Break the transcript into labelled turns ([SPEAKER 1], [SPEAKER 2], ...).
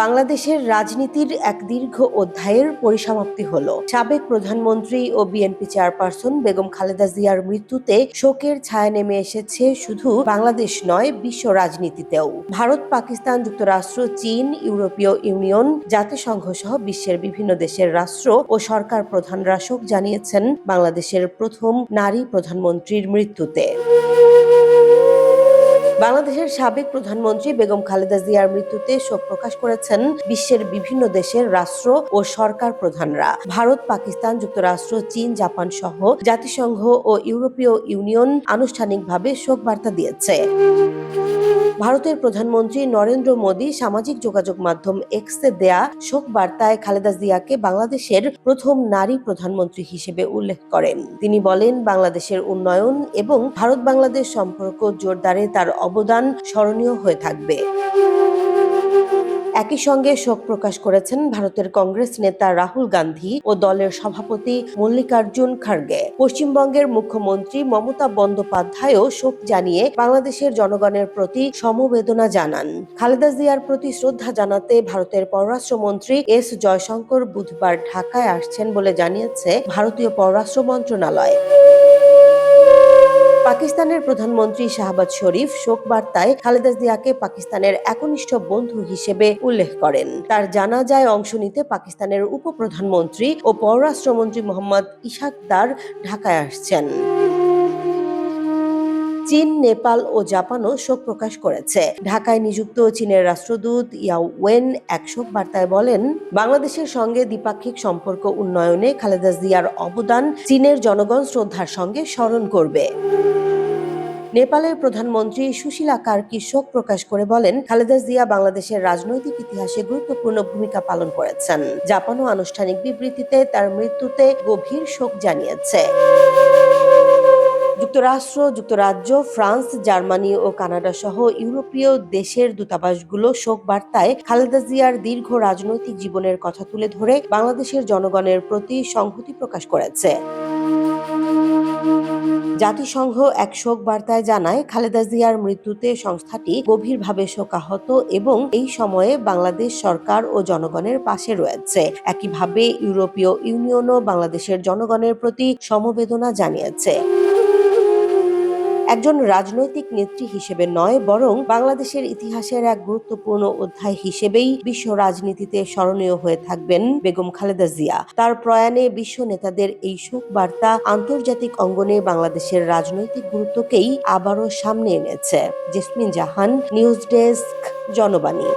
[SPEAKER 1] বাংলাদেশের রাজনীতির এক দীর্ঘ অধ্যায়ের পরিসমাপ্তি হল। সাবেক প্রধানমন্ত্রী ও বিএনপি চেয়ারপারসন বেগম খালেদা জিয়ার মৃত্যুতে শোকের ছায়া নেমে এসেছে শুধু বাংলাদেশ নয়, বিশ্ব রাজনীতিতেও। ভারত, পাকিস্তান, যুক্তরাষ্ট্র, চীন, ইউরোপীয় ইউনিয়ন, জাতিসংঘ সহ বিশ্বের বিভিন্ন দেশের রাষ্ট্র ও সরকার প্রধানরা শোক জানিয়েছেন বাংলাদেশের প্রথম নারী প্রধানমন্ত্রীর মৃত্যুতে। বাংলাদেশের সাবেক প্রধানমন্ত্রী বেগম খালেদা জিয়ার মৃত্যুতে শোক প্রকাশ করেছেন বিশ্বের বিভিন্ন দেশের রাষ্ট্র ও সরকার প্রধানরা। ভারত, পাকিস্তান, যুক্তরাষ্ট্র, চীন, জাপান সহ জাতিসংঘ ও ইউরোপীয় ইউনিয়ন আনুষ্ঠানিকভাবে শোক বার্তা দিয়েছে। ভারতের প্রধানমন্ত্রী নরেন্দ্র মোদী সামাজিক যোগাযোগ মাধ্যম এক্সে দেয়া শোক বার্তায় খালেদা জিয়াকে বাংলাদেশের প্রথম নারী প্রধানমন্ত্রী হিসেবে উল্লেখ করেন। তিনি বলেন, বাংলাদেশের উন্নয়ন এবং ভারত বাংলাদেশ সম্পর্ক জোরদারে তার অবদান স্মরণীয় হয়ে থাকবে। একই সঙ্গে শোক প্রকাশ করেছেন ভারতের কংগ্রেস নেতা রাহুল গান্ধী ও দলের সভাপতি মল্লিকার্জুন খার্গে। পশ্চিমবঙ্গের মুখ্যমন্ত্রী মমতা বন্দ্যোপাধ্যায়ও শোক জানিয়ে বাংলাদেশের জনগণের প্রতি সমবেদনা জানান। খালেদা জিয়ার প্রতি শ্রদ্ধা জানাতে ভারতের পররাষ্ট্রমন্ত্রী এস জয়শঙ্কর বুধবার ঢাকায় আসছেন বলে জানিয়েছে ভারতীয় পররাষ্ট্র মন্ত্রণালয়। পাকিস্তানের প্রধানমন্ত্রী শাহবাজ শরীফ শোক বার্তায় খালেদা জিয়াকে পাকিস্তানের একনিষ্ঠ বন্ধু হিসেবে উল্লেখ করেন। তার জানাজায় অংশ নিতে পাকিস্তানের উপপ্রধানমন্ত্রী ও পররাষ্ট্রমন্ত্রী মোহাম্মদ ইশাকদার ঢাকায় আসছেন। চীন, নেপাল ও জাপানও শোক প্রকাশ করেছে। ঢাকায় নিযুক্ত চীনের রাষ্ট্রদূত ইয়াও ওয়েন এক শোক বার্তায় বলেন, বাংলাদেশের সঙ্গে দ্বিপাক্ষিক সম্পর্ক উন্নয়নে খালেদা জিয়ার অবদান চীনের জনগণ শ্রদ্ধার সঙ্গে স্মরণ করবে। নেপালের প্রধানমন্ত্রী সুশীলা কার্কি শোক প্রকাশ করে বলেন, খালেদা জিয়া বাংলাদেশের রাজনৈতিক ইতিহাসে গুরুত্বপূর্ণ ভূমিকা পালন করেছেন। জাপানও আনুষ্ঠানিক বিবৃতিতে তার মৃত্যুতে গভীর শোক জানিয়েছে। যুক্তরাষ্ট্র, যুক্তরাজ্য, ফ্রান্স, জার্মানি ও কানাডা সহ ইউরোপীয় দেশের দূতাবাসগুলো শোক বার্তায় খালেদা জিয়ার দীর্ঘ রাজনৈতিক জীবনের কথা তুলে ধরে বাংলাদেশের জনগণের প্রতি সংহতি প্রকাশ করেছে। জাতিসংঘ এক শোক বার্তায় জানায়, খালেদা জিয়ার মৃত্যুতে সংস্থাটি গভীরভাবে শোকাহত এবং এই সময়ে বাংলাদেশ সরকার ও জনগণের পাশে রয়েছে। একইভাবে ইউরোপীয় ইউনিয়নও বাংলাদেশের জনগণের প্রতি সমবেদনা জানিয়েছে। একজন রাজনৈতিক নেত্রী হিসেবে নয়, বরং বাংলাদেশের ইতিহাসের এক গুরুত্বপূর্ণ অধ্যায় হিসেবেই বিশ্ব রাজনীতিতে স্মরণীয় হয়ে থাকবেন বেগম খালেদা জিয়া। তার প্রয়াণে বিশ্ব নেতাদের এই শোক বার্তা আন্তর্জাতিক অঙ্গনে বাংলাদেশের রাজনৈতিক গুরুত্বকেই আবারও সামনে এনেছে। Jesmin Jahan, news desk, Janobani.